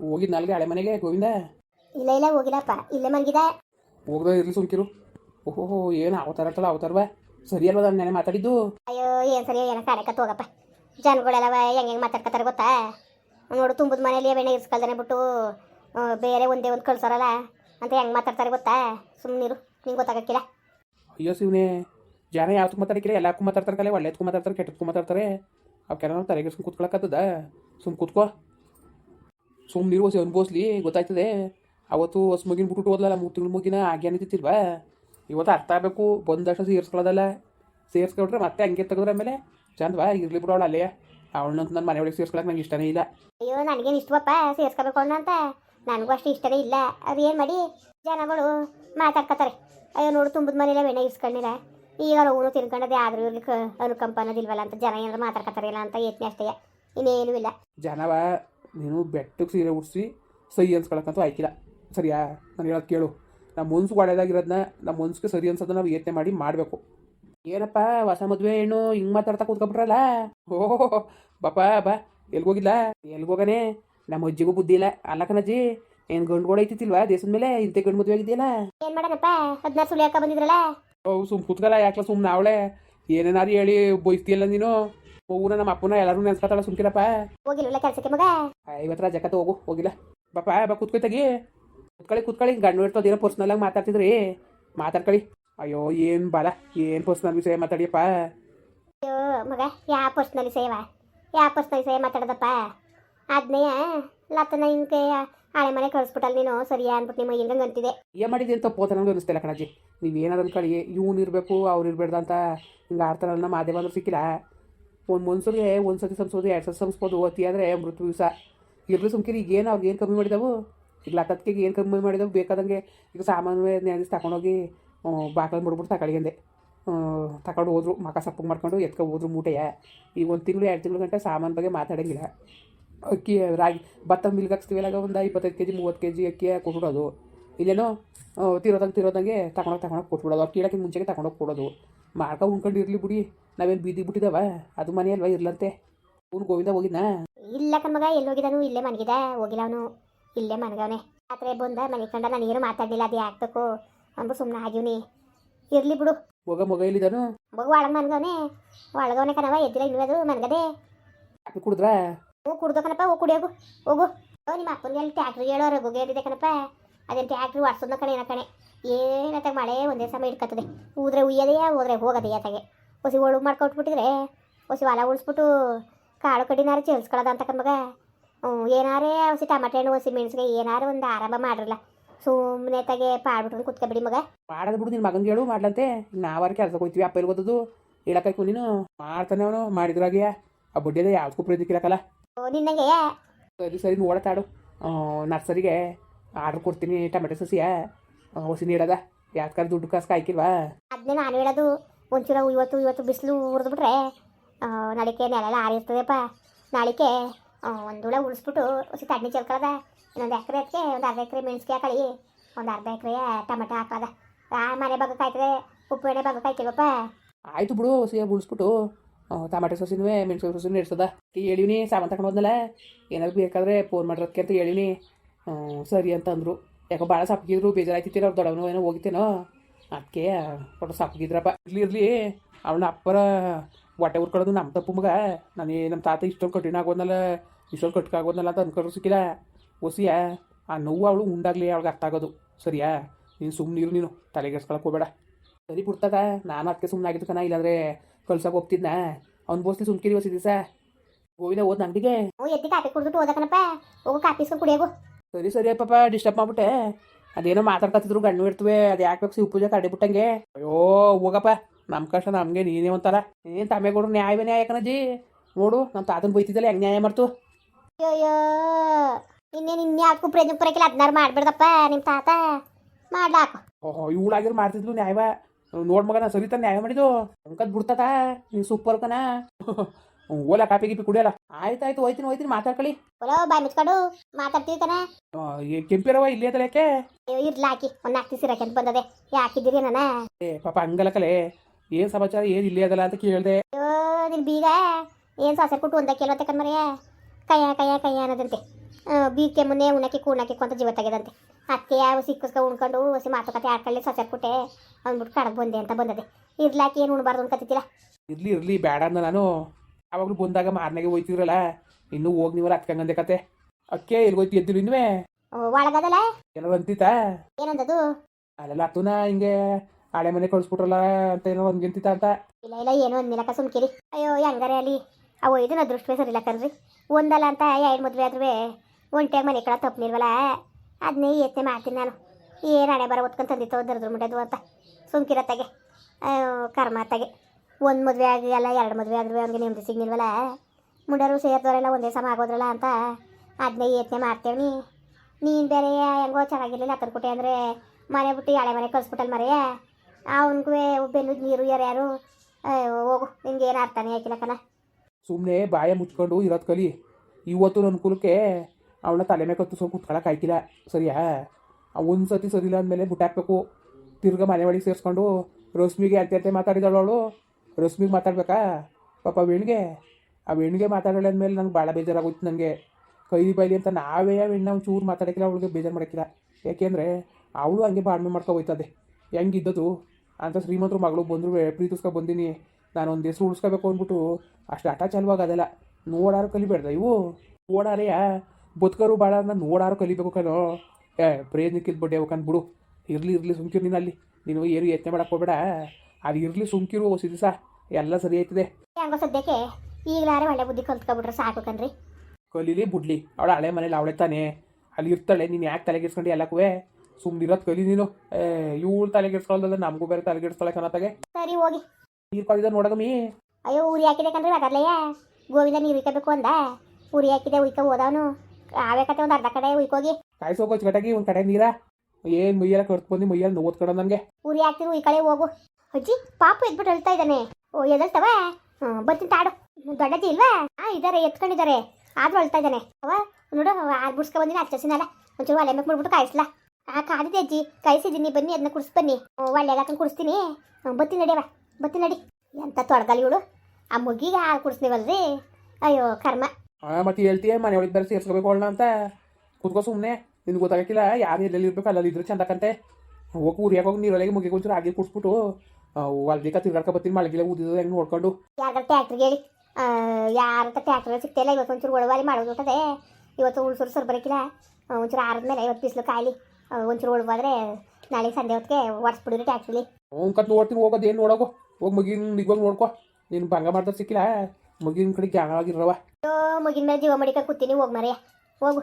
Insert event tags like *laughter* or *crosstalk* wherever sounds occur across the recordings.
ಹೋಗಿದ್ ನಾಲ್ಗೆ ಹಳೆ ಮನೆಗೆ ಗೋವಿಂದ? ಇಲ್ಲ ಇಲ್ಲ ಹೋಗಿಲ್ಲಪ್ಪ. ಇಲ್ಲೇ ಮಲಗಿದ ಹೋಗ್ದ ಇರ್ಲಿ ಸುಮ್ಕಿರು. ಓಹೋ ಏನು ಅವತಾರ ಅವತಾರ ಅವತಾರವ ಸರಿ ನಾನು ನೆನೆ ಮಾತಾಡಿದ್ದು? ಅಯ್ಯೋ ಏನು ಸರಿ ಏನೋ ಕಾರ್ಯಕತ್ತು ಹೋಗಪ್ಪ. ಜನಗಳೆಲ್ಲವ ಹೆಂಗೆ ಹೆಂಗೆ ಮಾತಾಡ್ಕೊತಾರೆ ಗೊತ್ತಾ? ನೋಡು ತುಂಬದ ಮನೇಲಿ ಬೆಣ್ಣೆ ಇರ್ಸ್ಕೊಳ್ದಾನೆ ಬಿಟ್ಟು ಆ, ಬೇರೆ ಒಂದೇ ಒಂದು ಕಳ್ಸಾರಲ್ಲ ಅಂತ ಹೆಂಗೆ ಮಾತಾಡ್ತಾರೆ ಗೊತ್ತಾ? ಸುಮ್ಮನಿರು ನಿಂಗೆ ಗೊತ್ತಾಗಕ್ಕಿಲ್ಲ. ಅಯ್ಯೋ ಶಿವನೇ ಜನ ಯಾವ್ದಕ್ಕೆ ಮಾತಾಡಿಕ್ರೆ ಎಲ್ಲಕ್ಕೂ ಮಾತಾಡ್ತಾರೆ ಕಲೆ ಒಳ್ಳೆದಕ್ಕೂ ಮಾತಾಡ್ತಾರೆ ಕೆಟ್ಟದಕ್ಕೂ ಮಾತಾಡ್ತಾರೆ. ಅವಕ್ಕೆಲ್ಲ ನಾವು ತಲೆಗೆ ಸುಮ್ ಕೂತ್ಕೊಳಕತ್ತದ ಸುಮ್ ಕೂತ್ಕೋ ಸುಮ್ ಇರುವ ಅನುಭವಿಸ್ಲಿ ಗೊತ್ತಾಯ್ತದೆ. ಅವತ್ತು ಹೊಸ ಮಗಿನ ಬಿಟ್ಟು ಹೋದ್ಲಲ್ಲ ಮೂರು ತಿಂಗಳು ಮುಗಿನ ಆಗ್ಯಾನಿತ್ತಿಲ್ವಾ ಇವತ್ತು ಅರ್ಥ ಆಗಬೇಕು ಬಂದಷ್ಟು ಸೇರಿಸ್ಕೊಳ್ಳೋದಲ್ಲ. ಸೇರಿಸ್ಕೊಂಡ್ರೆ ಮತ್ತೆ ಹಂಗೆ ತೆಗೆದ್ರೆ ಆಮೇಲೆ ಚಂದವಾ ಇರ್ಲಿ ಬಿಡು ಅವಳು ಅಲ್ಲೇ. ಅವಳನ್ನಂತ ನನ್ನ ಮನೆ ಒಳಗೆ ಸೇರಿಸ್ಕೊಳಕ್ಕೆ ನಂಗೆ ಇಷ್ಟನೇ ಇಲ್ಲ. ಅಯ್ಯೋ ನನಗೇನು ಇಷ್ಟವಪ್ಪ ಸೇರಿಸ್ಕೋಬೇಕು ಅಂತ? ನನಗೂ ಅಷ್ಟು ಇಷ್ಟನೇ ಇಲ್ಲ. ಅದು ಏನು ಮಾಡಿ? ಜನಗಳು ಮಾತಾಡ್ಕೋತಾರೆ. ಅಯ್ಯೋ ನೋಡು ತುಂಬದ ಮನೆಲ್ಲ ಬೆಣ್ಣೆ ಇಸ್ಕೊಂಡಿಲ್ಲ ಈಗ ಅವನು ತಿನ್ಕೊಂಡದೆ ಆದ್ರೂ ಇವ್ರಿಗೆ ಅನುಕಂಪ ಅನ್ನೋದಿಲ್ವಲ್ಲ ಅಂತ ಜನ ಏನಾದ್ರು ಮಾತಾಡ್ಕೊತಾರಿಲ್ಲ ಅಂತ ಯತ್ನೆ ಅಷ್ಟೇ. ಇನ್ನೇನೂ ಇಲ್ಲ. ಜನವ ನೀನು ಬೆಟ್ಟಕ್ಕೆ ಸೀರೆ ಉಡಿಸಿ ಸಹಿ ಅನ್ಸ್ಕೊಳಕ್ಕಂತೂ ಆಯ್ಕಿಲ್ಲ. ಸರಿಯಾ? ನಾನು ಹೇಳೋದು ಕೇಳು. ನಮ್ಮ ಮನ್ಸು ಒಳ್ಳೆದಾಗಿರೋದನ್ನ ನಮ್ಮ ಮನ್ಸಿಗೆ ಸರಿ ಅನ್ಸೋದನ್ನ ನಾವು ಯೋಚನೆ ಮಾಡಿ ಮಾಡಬೇಕು. ಏನಪ್ಪ ಹೊಸ ಮದುವೆ ಏನು ಹಿಂಗೆ ಮಾತಾಡ್ತಾ ಕೂತ್ಕೊಬಿಟ್ರಲ್ಲ? ಓಹೋ ಬಾಪ ಬಾ. ಎಲ್ಗೋಗಿಲ್ಲ ಎಲ್ಗೋಗನೆ ನಮ್ಮ ಅಜ್ಜಿಗೂ ಬುದ್ಧಿ ಇಲ್ಲ. ಅಲ್ಲ ಕಣಜ್ಜಿ ಏನು ಗಂಡುಗಳು ಐತಿತ್ತಿಲ್ವಾ ದೇಶದ ಮೇಲೆ? ಇಂಥ ಗಂಡು ಮದುವೆ ಆಗಿದೆಯಲ್ಲ ಏನು ಮಾಡೋಣಪ್ಪ? ಹದಿನಾರು ಸುಳಿ ಹಾಕ ಬಂದಿದ್ರಲ್ಲ? ಓ ಸುಮ್ ಕೂತ್ಕಲ್ಲ ಯಾಕಲ ಸುಮ್ಮನೆ ಅವಳೆ? ಏನೇನಾದ್ರು ಹೇಳಿ ಬೈಸ್ತಿಯಲ್ಲ ನೀನು? ಊನ ನಮ್ಮ ಅಪ್ಪನ ಎಲ್ಲರೂ ನೆನ್ಸ್ಕೊತಾಳ ಸುಮ್ಕಿರಪ್ಪ. ಹೋಗಿಲ್ವಲ್ಲ ಕೆಲಸಕ್ಕೆ ಮಗ? ಐವತ್ರ ಜಗತ್ತು ಹೋಗು ಹೋಗಿಲ್ಲ. ಬಾಪ ಬಾ ಕೂತ್ಕೊಯ್ ತಗಿ. ಕೂತ್ಕೊಳ್ಳಿ ಕೂತ್ಕೊಳ್ಳಿ ಗಂಡು ಇರ್ತದೆ ಏನೋ ಪರ್ಸ್ನಲ್ ಆಗಿ ಮಾತಾಡ್ತಿದ್ರಿ. ಮಾತಾಡ್ಕೊಳ್ಳಿ ಅಯ್ಯೋ ಏನು ಬಾಲ ಏನು ಪರ್ಸ್ನಲ್ ವಿಷಯ ಮಾತಾಡಿಯಪ್ಪ. ಅಯ್ಯೋ ಮಗ ಯಾವ ಪರ್ಸ್ನಲ್ ವಿಷಯವ? ಯಾವ ಪರ್ಸ್ನಲ್ ವಿಷಯ ಮಾತಾಡದಪ್ಪ? ಅದನ್ನೇ ಲತ್ತನ ಹಿಂಗೆ ಹಳೆ ಮನೆ ಕಳಿಸ್ಬಿಟ್ಟಲ್ಲ ನೀನು ಸರಿಯಾ ಅಂದ್ಬಿಟ್ಟು ನಿಮ್ಮ ಹಿಂಗೆ ಅಂತಿದೆ. ಏನು ಮಾಡಿದೆ ಅಂತ ತಪ್ಪೋತ ನಮ್ಗೆ ಅನಿಸ್ತಿಲ್ಲ ಕಣಜಿ. ನೀವು ಏನಾದ್ರು ಅನ್ಕೊಳ್ಳಿ ಇವ್ನು ಇರಬೇಕು ಅವ್ರು ಇರಬೇಡ್ದು ಅಂತ ಹಿಂಗೆ ಆಡ್ತಾರಲ್ಲ ನಮ್ಮ ಮಾಧ್ಯಮ ಸಿಕ್ಕಿಲ್ಲ. ಒಂದು ಮನ್ಸೂರಿಗೆ ಒಂದು ಸತಿ ಸಂಸ್ಬೋದು ಎರಡು ಸತಿ ಸಂಸ್ಬೋದು ಆದರೆ ಮೃತ್ಯು ದಿವಸ. ಇರ್ಲಿ ಸುಮ್ಕಿರಿ ಈಗ ಏನು ಅವ್ರಿಗೆ ಏನು ಕಮ್ಮಿ ಮಾಡಿದವು? ಈಗ ಲತ್ತತ್ತಿಗೆ ಏನು ಕಮ್ಮಿ ಮಾಡಿದವು? ಬೇಕಾದಂಗೆ ಈಗ ಸಾಮಾನು ನೆನೆಸಿ ತಗೊಂಡೋಗಿ ಬಾಕಲ್ ಮುಡ್ಬಿಟ್ಟು ತಗೊಳ್ಳಿಂದೆ ತಗೊಂಡು ಹೋದ್ರು, ಮಕ ಸಪ್ಪಗೆ ಮಾಡ್ಕೊಂಡು ಎತ್ಕೊ ಹೋದ್ರು ಮೂಟೆಯ. ಈಗ ಒಂದು ತಿಂಗಳು, ಎರಡು ತಿಂಗಳು ಗಂಟೆ ಸಾಮಾನು ಬಗ್ಗೆ ಮಾತಾಡೋಂಗಿಲ್ಲ. ಅಕ್ಕಿ, ರಾಗಿ, ಭತ್ತ ಮಿಲ್ಗೆ ಹಾಕ್ಸ್ತೀವಲ್ಲ ಒಂದು ಇಪ್ಪತ್ತೈದು ಕೆ ಜಿ ಮೂವತ್ತು ಕೆ ಜಿ ಅಕ್ಕಿ ಕೊಟ್ಬಿಡೋದು. ಇಲ್ಲೇನೋ ತಿರೋದಂಗೆ ತಿರೋದಂಗೆ ತಗೊಂಡೋಗಿ ತಗೊಂಡೋಗಿ ಕೊಟ್ಬಿಡೋದು. ಅಕ್ಕಿ ಇಡೋಕ್ಕಿಂತ ಮುಂಚೆಗೆ ತಗೊಂಡೋಗಿ ಕೊಡೋದು. ಮಾಡ್ಕೊ ಉಣ್ಕೊಂಡು ಇರಲಿ ಬಿಡಿ. ನಾವೇನು ಬೀದಿ ಬಿಟ್ಟಿದವ? ಅದು ಮನೆ ಅಲ್ವಾ ಇರ್ಲಂತೆ? ಅವ್ನು ಗೋವಿಂದ ಹೋಗಿದ್ನಾ? ಇಲ್ಲ ಕಣ್ಮಗ ಎಲ್ಲಿ ಹೋಗಿದನು ಇಲ್ಲೇ ಮನಗಿದ ಹೋಗಿಲ್ಲ ಅವನು. ಇಲ್ಲೇ ಮನಗವನೆ. ರಾತ್ರಿ ಬಂದ ಮನೆ ಕಂಡ ನಾನು ಏನು ಮಾತಾಡಲಿಲ್ಲ ಅದು ಯಾಕ್ಬೇಕು ಅಂದು ಸುಮ್ಮನೆ ಆಗಿವ್ನಿ. ಇರ್ಲಿ ಬಿಡು. ಹೋಗ ಮಗ ಎಲ್ಲಿದ್ದಾನು ಮಗ ಒಳಗೆ ಮನ್ಗವನೆ. ಒಳಗವನೆ ಕಣವ ಎದ್ದಿಲ್ಲ ಇನ್ನೂ ಅದು ಮನ್ಗದೆ. ಕಾಫಿ ಕುಡಿದ್ರಾ? ಹ್ಞೂ ಕುಡ್ದು ಕಣಪ್ಪ ಹೋಗಿ ಕುಡಿಯೋಗು. ಹೋಗು. ನಿಮ್ಮ ಅಪ್ಪನಿಗೆ ಅಲ್ಲಿ ಟ್ಯಾಕ್ಟ್ರಿ ಹೇಳೋ ರಘುಗೆ ಹೇಳಿದೆ ಕಣಪ್ಪ. ಅದೇನು ಟ್ಯಾಕ್ಟ್ರಿ ವಾಡ್ಸೋದ್ನ ಕಣೆ ಏನ ಕಣೆ. ಏನತ್ತಾಗ ಮಳೆ ಒಂದೇ ಸಮಯ ಇಟ್ಕತ್ತದೆ ಊದ್ರೆ ಉಯ್ಯದೆಯಾ ಹೋದ್ರೆ ಹೋಗೋದೆಯಾ ಅತ್ತಾಗೆ ಹೊಸಿ ಒಳಗೆ ಮಾಡ್ಕೊಟ್ಬಿಟ್ಟಿದ್ರೆ ಹೊಸಿ ಹೊಲ ಉಳಿಸ್ಬಿಟ್ಟು ಕಾಳು ಕಡಿನಾರು ಚೆಲ್ಸ್ಕೊಳ್ಳೋದು ಅಂತ ಮಗ. ಹ್ಞೂ ಏನಾರೇ ಹೊಸಿ ಟಮಾಟೆ ಹಣ್ಣು ಹೊಸಿ ಮೆಣಸಿಗೆ ಏನಾರು ಒಂದು ಆರಂಭ ಮಾಡಿರಲ್ಲ. ಸುಮ್ಮನೆ ತಗೆ ಪಾಡ್ಬಿಟ್ಕೊಂಡು ಕುತ್ಕೊಬಿಡಿ ಮಗ. ಮಾಡೋದು ಬಿಡು ನಿನ್ನ ಮಗನಿಗೆ ಹೇಳು ಮಾಡ್ಲಂತೆ. ನಾವಾರು ಕೆಲಸ ಹೋಗ್ತೀವಿ ಅಪ್ಪ ಎಲ್ಲಿ ಓದೋದು ಹೇಳಕ್ಕಾಯ್ತು ನೀನು ಮಾಡ್ತಾನೆ ಅವನು ಮಾಡಿದ್ರಾಗೆ ಆ ಬಡ್ಡಿಯದ ಯಾವ್ದಕ್ಕೂ ಪ್ರೀತಿ ಓ ನಿನ್ನಂಗೆ ಸರಿ ಸರಿ ನೋಡತ್ತಾಡು ನರ್ಸರಿಗೆ ಆರ್ಡ್ರ್ ಕೊಡ್ತೀನಿ ಟೊಮೆಟೊ ಸಸಿಯ. ಹೊಸಿ ನೀಡದ ಯಾವ್ದಾರು ದುಡ್ಡು ಕಾಸು ಕಾಯ್ಕಿಲ್ವಾ ಅದನ್ನೇ ನಾನು ಹೇಳೋದು. ಒಂಚೂರ ಇವತ್ತು ಇವತ್ತು ಬಿಸಿಲು ಉರಿದ್ಬಿಟ್ರೆ ನಾಳಿಕೆ ನೆಲ ಆರಿರ್ತದೆಪ್ಪ. ನಾಳಿಕೆ ಒಂದು ಹುಳ ಉಳಿಸ್ಬಿಟ್ಟು ಹೊಸ ತಣ್ಣಿ ಚೆಲ್ಕೊಳ್ಳೋದ ಇನ್ನೊಂದು ಎಕರೆ ಅದಕ್ಕೆ ಒಂದು ಅರ್ಧ ಎಕರೆ ಮೆಣಸಿಗೆ ಹಾಕಳಿ. ಒಂದು ಅರ್ಧ ಎಕರೆ ಟೊಮೆಟೊ ಹಾಕೋದ ಆ ಮನೆ ಬಗ್ಗೆ ಕಾಯ್ತದೆ. ಉಪ್ಪು ಎಣ್ಣೆ ಬಗ್ಗೆ ಕಾಯ್ತೀವಪ್ಪ. ಆಯ್ತು ಬಿಡು ಹೊಸಿ ಉಳಿಸ್ಬಿಟ್ಟು. ಟೊಮೆಟೊ ಸಸಿನೂ ಮೆಣಸಿನ ಸಸಿನೂ ಇಡ್ಸದ. ಹೇಳಿವ್ನಿ ಸಾಮಾನು ತಗೊಂಡು ಹೋದ್ನಲ್ಲ. ಏನಾದ್ರು ಬೇಕಾದ್ರೆ ಫೋನ್ ಮಾಡಿರೋದಕ್ಕೆ ಅಂತ ಹೇಳಿವ್ನಿ. ಹ್ಮ್, ಸರಿ ಅಂತಂದರು. ಯಾಕೋ ಭಾಳ ಸಪ್ಪಗಿದ್ರು ಬೇಜಾರಾಯ್ತಿತ್ತೀರ ಅವ್ರು ದೊಡ್ಡವನು ಏನೋ ಹೋಗಿತ್ತೇನೋ. ಅದಕ್ಕೆ ಒಟ್ಟು ಸಪ್ಪಗಿದ್ರಪ್ಪ ಇರಲಿ ಇರಲಿ ಅವ್ಳು ಅಪ್ಪರ ಹೊಟ್ಟೆ ಉರ್ಕೊಳ್ಳೋದು ನಮ್ಮ ತಪ್ಪು ಮಗ. ನಾನು ನಮ್ಮ ತಾತ ಇಷ್ಟೊಂದು ಕಠಿಣ ಆಗೋದ್ನಲ್ಲ, ಇಷ್ಟೊಂದು ಕಟ್ಕಾಗೋದ್ನಲ್ಲ ಅಂತ ಅನ್ಕೊಂಡು ಸಿಕ್ಕಿಲ್ಲ ಒಸಿಯ, ಆ ನೋವು ಅವಳು ಉಂಡಾಗಲಿ ಅವಳಿಗೆ ಅರ್ಥ ಆಗೋದು. ಸರಿಯಾ? ನೀನು ಸುಮ್ಮನಿರು ನೀನು ತಲೆಗೆಡ್ಸ್ಕೊಳಕ್ಕೆ ಹೋಗಬೇಡ. ಸರಿ ಬಿಡ್ತದ ನಾನು ಅದಕ್ಕೆ ಸುಮ್ಮನೆ ಆಗಿದ್ದು ಕಣ, ಇಲ್ಲಾಂದ್ರೆ ಕಳ್ಸಕ್ಕೆ ಹೋಗ್ತಿದ್ನ. ಅವ್ನು ಬೋಸ್ಲಿ ಸುಮ್ಕಿರಿ ಹೊಸಿ ದಿವಸ. ಗೋವಿನ ಓದ್ ಅಂಗಡಿಗೆ? ಓ ಕಾಫಿ ಕುಡಿದ್ಬಿಟ್ಟು ಓದಕನಪ್ಪ ಹೋಗು, ಕಾಫಿ ಕುಡಿಯೋಗು. ಸರಿ ಸರಿ ಪಾಪ ಡಿಸ್ಟರ್ಬ್ ಮಾಡ್ಬಿಟ್ಟೆ. ಅದೇನೋ ಮಾತಾಡ್ಕತ್ತಿದ್ರು ಗಣ್ಣು ಇರ್ತವೆ ಅದು ಯಾಕೆ ಬೇಕು ಪೂಜೆ ಕಡೆ ಬಿಟ್ಟಂಗೆ. ಅಯ್ಯೋ ಹೋಗಪ್ಪ. ನಮ್ಮ ಕಷ್ಟ ನಮಗೆ ನೀನೇ ಒಂಥರ. ಏನು ತಮ್ಮೆಗೌಡ್ರು ನ್ಯಾಯವೇ ನ್ಯಾಯ ಕಣಜಿ ನೋಡು ನಮ್ಮ ತಾತನ ಬೈತಿದ್ದಲ್ಲ ಹೆಂಗೆ ನ್ಯಾಯ ಮಾಡ್ತು? ಅಯ್ಯೋ ಇನ್ನೇನು ಇನ್ಯಾವುದಕ್ಕೂ ಪ್ರಯತ್ನ ಪರಕಿಲ್ಲ ಹದಿನಾರು ಮಾಡ್ಬೇಡ್ದಪ್ಪ ನಿಮ್ಮ ತಾತ. ಮಾಡ್ಲಾಕ. ಓಹೋ ಇವಳಾಗಿರ್ ಮಾಡ್ತಿದ್ಲು ನ್ಯಾಯವ. ನೋಡ್ ಮಗ ನಾ ಸರಿತ ನ್ಯಾಯ ಮಾಡಿದ್ದು. ಅಂಕದ್ ಬಿಡ್ತಾ ನೀನು ಸೂಪರ್ ಕಣ. *laughs* ಓಲ ಕಾಫಿ ಗಿಪಿ ಕುಡಿಯಲ್ಲ? ಆಯ್ತಾಯ್ತು ಹೋಯ್ತೀನಿ ಹೋಯ್ತೀನಿ ಮಾತಾಡ್ಕೊಳ್ಳಿ. ಒಲೋ ಬಾಯ್ ಮುಚ್ಕೊಂಡು ಮಾತಾಡ್ತೀವಿ ಕಣ. ಕೆಂಪಿರವ ಇಲ್ಲಿ ಅದಲ್ಲ ಯಾಕೆ? ಇರ್ಲಿ ಹಾಕಿ ಒಂದು ನಾಲ್ಕು ದಿವಸ ಇರಕ್ಕೆ ಅಂತ ಬಂದದೆ. ಯಾಕಿದ್ದೀರಿ ನಾನ ಏ ಪಾಪ ಹಂಗಲ್ಲ ಕಲೆ ಏನ್ ಸಮಾಚಾರ ಏನ್ ಇಲ್ಲಿ ಅದಲ್ಲ ಅಂತ ಕೇಳಿದೆ. ಅಯ್ಯೋ ನಿನ್ ಬೀಗ. ಏನ್ ಸಾಸರ್ ಕೊಟ್ಟು ಒಂದ ಕೇಳತ್ತೆ ಕಣ್ಮರಿಯ ಕಯ್ಯ ಕಯ್ಯ ಕಯ್ಯ ಅನ್ನೋದಂತೆ. ಬೀಕೆ ಮುನ್ನೆ ಉಣಕ್ಕೆ ಕೂಣಕ್ಕೆ ಕೊಂತ ಜೀವ ತೆಗೆದಂತೆ. ಅತ್ತೆ ಯಾವ ಸಿಕ್ಕಿಸ್ಕ ಉಣ್ಕೊಂಡು ಹಸಿ ಮಾತುಕತೆ ಆಡ್ಕೊಳ್ಳಿ ಸಸ್ಯ ಕೊಟ್ಟೆ ಅಂದ್ಬಿಟ್ಟು ಕಡಗ್ ಬಂದೆ ಅಂತ ಬಂದದೆ. ಇರ್ಲಾಕಿ ಏನು ಉಣ್ಬಾರ್ದು ಅನ್ಕತ್ತಿಲ್ಲ ಇರ್ಲಿ ಇರ್ಲಿ ಬೇಡ ಅಂದ ನಾನು. ಅವಾಗಲೂ ಬಂದಾಗ ಮಾರ್ನಾಗೆ ಹೋಯ್ತಿದ್ರಲ್ಲ ಇನ್ನೂ ಹೋಗಿ ನೀವಲ್ಲ ಹತ್ಕಂಗಂದೆ ಕತೆ. ಅಕ್ಕೆ ಎಲ್ಗೋಯ್ತು ಎದ್ದಿಲ್ಲ ಇನ್ನುವೇ ಒಳಗದಲ್ಲ? ಏನಾರು ಅಂತಿತ್ತಾ ಏನಂದದು? ಅಲ್ಲೆಲ್ಲ ನಾ ಹಿಂಗೆ ಹಳೆ ಮನೆ ಕಳ್ಸ್ಬಿಟ್ರಲ್ಲ ಅಂತ ಏನೋ ಅಂದ್ಗಿಂತಿತ್ತ ಅಂತ. ಇಲ್ಲ ಇಲ್ಲ ಏನು ಅಂದಿಲ್ಲಕ್ಕ ಸುಮ್ಕಿರಿ ಅಯ್ಯೋ ಹೆಂಗಾರೆ ಅಲ್ಲಿ? ಅವು ಇದನ್ನ ಸರಿ ಇಲ್ಲ ಕಣ್ರಿ. ಒಂದಲ್ಲ ಅಂತ ಎರಡು ಮದುವೆ ಆದ್ರೂ ಒಂಟಿಯಾಗಿ ಮನೆ ಕಡೆ ತಪ್ಪನಿಲ್ವಲ್ಲ? ಅದನ್ನೇ ಯತ್ನೆ ಮಾಡ್ತೀನಿ ನಾನು. ಏನು ಹಣೆ ಬರ ಒತ್ಕೊಂಡು ತಂದಿತ್ತು ದರ್ದ್ರ ಮುಟ್ಟದು ಅಂತ. ಸುಮ್ಕಿರತ್ತಾಗೆ. ಕರ್ಮಾತಾಗೆ ಒಂದು ಮದುವೆ ಆಗಿ ಅಲ್ಲ, ಎರಡು ಮದುವೆ ಆದ್ರೂ ಅವ್ನಿಗೆ ನೆಮ್ಮದಿ ಸಿಗ್ನಿಲ್ವಲ್ಲ ಮುಂಡರು ಸೇರಿದವರೆಲ್ಲ ಒಂದೇ ಸಮ ಆಗೋದ್ರಲ್ಲ ಅಂತ? ಅದನ್ನೇ ಯೋಚನೆ ಮಾಡ್ತೇವೆ ನೀನು ಬೇರೆ ಹೆಂಗೋ ಚೆನ್ನಾಗಿರ್ಲಿಲ್ಲ ಕೊಟ್ಟೆ ಅಂದರೆ ಮನೆ ಬಿಟ್ಟು ಹಳೆ ಮನೆ ಕಳ್ಸ್ಬಿಟ್ಟಲ್ ಮರೆಯ. ಅವನಿಗೂ ಬೆನ್ನು ನೀರು ಯಾರ್ಯಾರು ಹೋಗು, ನಿನ್ಗೆ ಏನು ಅರ್ಥನೇ ಆಯ್ತಿಲ್ಲ ಕಣ. ಸುಮ್ಮನೆ ಬಾಯ ಮುಚ್ಕೊಂಡು ಇರೋದು ಕಲಿ. ಇವತ್ತು ಅನುಕೂಲಕ್ಕೆ ಅವಳ ತಲೆ ಮೇಲೆ ಕತ್ತು ಕುತ್ಕೊಳಕ್ಕೆ ಆಯ್ತಿಲ್ಲ ಸರಿಯಾ? ಒಂದು ಸತಿ ಸರಿ ಇಲ್ಲ ಅಂದಮೇಲೆ ಬುಟ್ಟಾಕ್ಬೇಕು. ತಿರ್ಗ ಮನೆ ಒಳಗೆ ಸೇರಿಸ್ಕೊಂಡು ರಶ್ಮಿಗೆ ಅತ್ತೆ ಅತ್ತೆ ಮಾತಾಡಿದಳು ಅವಳು. ರಶ್ಮಿಗೆ ಮಾತಾಡ್ಬೇಕಾ? ಪಾಪ ವೆಣ್ಗೆ. ಆ ವೇಣಿಗೆ ಮಾತಾಡೋಳೆ ಅಂದಮೇಲೆ ನಂಗೆ ಭಾಳ ಬೇಜಾರಾಗೋಯ್ತು ನನಗೆ ಕೈಲಿ ಬೈಲಿ ಅಂತ ನಾವೇ ಹೆಣ್ಣು ಚೂರು ಮಾತಾಡೋಕ್ಕಿಲ್ಲ, ಅವಳಿಗೆ ಬೇಜಾರು ಮಾಡೋಕ್ಕಿಲ್ಲ. ಯಾಕೆಂದರೆ ಅವಳು ಹಂಗೆ ಬಾಳ್ಮೆ ಮಾಡ್ಕೊ ಹೋಯ್ತದೆ. ಹೆಂಗಿದ್ದದು ಅಂತ ಶ್ರೀಮಂತರು ಮಗಳು ಬಂದರು ಪ್ರೀತಿಸ್ಕೊ ಬಂದೀನಿ. ನಾನು ಒಂದು ಹೆಸರು ಉಳಿಸ್ಕೋಬೇಕು ಅಂದ್ಬಿಟ್ಟು ಅಷ್ಟು ಅಟ್ಯಾಚ್ ಅಲ್ವಾಗ ಅದೆಲ್ಲ. ನೋಡಾರು ಕಲಿಬೇಡ್ದ ಇವು? ಓಡಾರೇ ಬದುಕರು ಭಾಳ ನಾನು ನೋಡಾರು ಕಲಿಬೇಕು ಕಣೋ. ಏ ಪ್ರಯತ್ನಕ್ಕಿದ್ ಬಡ್ಡೆ ಅವಕಂದ್ ಬಿಡು ಇರಲಿ ಇರಲಿ, ಸುಮ್ಕಿರು ನೀನು ಅಲ್ಲಿ. ನೀನು ಏನು ಯತ್ನ ಮಾಡಕ್ಕೆ ಹೋಗ್ಬೇಡ. ಅದು ಇರಲಿ, ಸುಮ್ಕಿರು ಹೊಸ ದಿವಸ ಎಲ್ಲ ಸರಿ ಆಯ್ತದೆ. ಹೆಂಗೋ ಸದ್ಯಕ್ಕೆ ಈಗಲಾರೆ ಒಳ್ಳೆ ಬುದ್ಧಿ ಕಲ್ತ್ಕೊಬಿಟ್ರೆ ಸಾಕು ಕಣ್ರಿ. ಕಲೀಲಿ ಬುಡ್ಲಿ. ಅವಳ ಹಳೆ ಮನೇಲಿ ಅವಳೆ ತಾನೆ. ಅಲ್ಲಿ ಇರ್ತಾಳೆ ನೀನು ಯಾಕೆ ತಲೆಗೆಡ್ಸ್ಕೊಂಡು ಎಲ್ಲಕ್ಕೂ ಸುಮ್ಮನಿರೋದು ಕಲಿ ನೀನು. ಏ ಇವಳು ತಲೆಗೆಡ್ಸ್ಕೊಳ್ಳೋದಲ್ಲ ನಮಗೂ ಬೇರೆ ತಲೆಗೆಡ್ಸ್ಕೊಳ್ಳೋ ಅನ್ನತ್ತಾಗೆ ಸರಿ ಹೋಗಿ. ನೀರು ನೋಡಕ ನೋಡಗಮ್ಮಿ ಅಯ್ಯೋ ಉರಿ ಹಾಕಿದೆ ಕಣ್ರಿ ಅದಲ್ಲಯ್ಯ ಗೋವಿಂದ ನೀರು ಉಯ್ಕೋಬೇಕು ಅಂದ. ಉರಿ ಹಾಕಿದೆ ಉಯ್ಕ ಹೋದವನು. ಆವೇಕತ್ತೆ ಒಂದು ಅರ್ಧ ಕಡೆ ಉಯ್ಕೋಗಿ. ಕಾಯಿಸೋಕೋಚ್ ಕಟಾಗಿ ಒಂದು ಕಡೆ ನೀರ. ಏನ್ ಮೈಯೆಲ್ಲ ಕರ್ತು ಬಂದು ಮೈಯಲ್ಲಿ ನೋಡ್ಕೊಡೋ ನನಗೆ ಉರಿ ಹಾಕ್ತಿರು ಉಯ್ಕಳೆ ಹೋಗು. ಅಜ್ಜಿ, ಪಾಪ ಎದ್ಬಿಟ್ಟು ಹೇಳ್ತಾ ಇದ್ದಾನೆ. ಓ, ಎದಳ್ತವೆ? ಬರ್ತೀನಿ ತಾಡು. ದೊಡ್ಡಜ್ಜಿ ಇಲ್ವಾ? ಹಾ ಇದ್ದಾರೆ ಎತ್ಕೊಂಡಿದ್ದಾರೆ. ಆದ್ರೂ ಅಳ್ತಾ ಇದ್ದಾನೆ. ಅವ ನೋಡು ಆರು ಬಿಡ್ಸ್ಕೊ ಬಂದಿನಿ ಹಚ್ಚಸಿನಲ್ಲ ಒಂಚೂರು ಒಲೆ ಮೇಲೆ ಬಿಡ್ಬಿಟ್ಟು ಕಾಯಿಸ್ಲಾ. ಆ, ಕಾದಿದೆ ಅಜ್ಜಿ. ಕಾಯಿಸಿದ್ದೀನಿ, ಬನ್ನಿ, ಅದನ್ನ ಕುಡಿಸ್ ಬನ್ನಿ. ಒಳ್ಳೆ ಹಾಕೊಂಡು ಕುಡಿಸ್ತೀನಿ. ಬತ್ತಿ ಬತ್ತೀನಿ ನಡಿಯವ ಬತ್ತೀನಿ ನಡಿ. ಎಂತ ತೊಡಗಲಿ ಇವಳು? ಆ ಮುಗಿಗೆ ಹಾಲು ಕುಡಿಸ್ತೀವಲ್ರಿ ಅಯ್ಯೋ, ಕರ್ಮ. ಮತ್ತೆ ಹೇಳ್ತೀಯ? ಮನೆ ಒಳಗೆ ಬೇರೆ ಸೇರ್ಸ್ಕೋಬೇಕು ಅವಳನ್ನ ಅಂತ. ಕುತ್ಕೋ ಸುಮ್ಮನೆ ನಿನ್ಗೆ ಗೊತ್ತಾಗಕ್ಕಿಲ್ಲ ಯಾರು ಎಲ್ಲೆಲ್ಲಿ ಇರ್ಬೇಕು, ಅಲ್ಲಲ್ಲಿ ಇದ್ರೆ ಚಂದಕ್ಕಂತೆ ಹೋಗಿ ಊರಿಯಾಗ ಹೋಗಿ ನೀರೊಳಗೆ ಮುಗಿ ಒಂಚೂರು ಆಗಿ ಕುಡಿಸ್ಬಿಟ್ಟು ಹೊಲ್ದಿಕ ತಿರ್ಗಾಡ್ಕ ಬರ್ತೀನಿ ಮಳಗಿಲ್ಲ ಊದಿದ್ದು ಹೆಂಗೆ ನೋಡ್ಕೊಂಡು. ಯಾರ್ದಾರ ಟ್ಯಾಕ್ಟರ್ ಹೇಳಿ. ಯಾರ ಟ್ಯಾಕ್ಟ್ರ್ ಸಿಗ್ತಿಲ್ಲ ಇವತ್ತು ಒಂಚೂರು ಒಳವಾರಿ ಮಾಡೋದು ಅದೇ ಇವತ್ತು ಉಳ್ಸೂರು ಸರ್ ಬರಕಿಲ್ಲ. ಒಂಚೂರು ಆರದ್ಮೇಲೆ ಇವತ್ತು ಬಿಸಿಲು ಕಾಯ್ಲಿ ಒಂಚೂರು ಒಳವಾದ್ರೆ ನಾಳೆ ಸಂಜೆ ಹೊತ್ತಿಗೆ ಒಡ್ಸ್ಬಿಡಿರಿ ಟ್ಯಾಕ್ಟ್ರಿಲಿ ಹ್ಞೂ ಕತ್ ನೋಡ್ತೀನಿ ಹೋಗೋದು ಏನು ನೋಡೋಗು. ಹೋಗಿ ಮಗಿನ ನಿಗೋಗಿ ನೋಡ್ಕೊ. ನೀನು ಭಂಗ ಮಾಡ್ತಾ ಸಿಕ್ಕಿಲ್ಲ. ಮಗಿನ ಕಡೆ ಗ್ಯಾಂಗ್ ಆಗಿರವ ಅಯ್ಯೋ ಮಗಿನ ಮೇಲೆ ಜೀವ ಮಡಿಕ ಕೂತೀನಿ ಹೋಗಿ ಮರೆಯ. ಹೋಗು.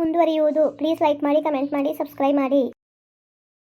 ಮುಂದುವರಿಯುವುದು. ಪ್ಲೀಸ್ ಲೈಕ್ ಮಾಡಿ ಕಮೆಂಟ್ ಮಾಡಿ ಸಬ್ಸ್ಕ್ರೈಬ್ ಮಾಡಿ.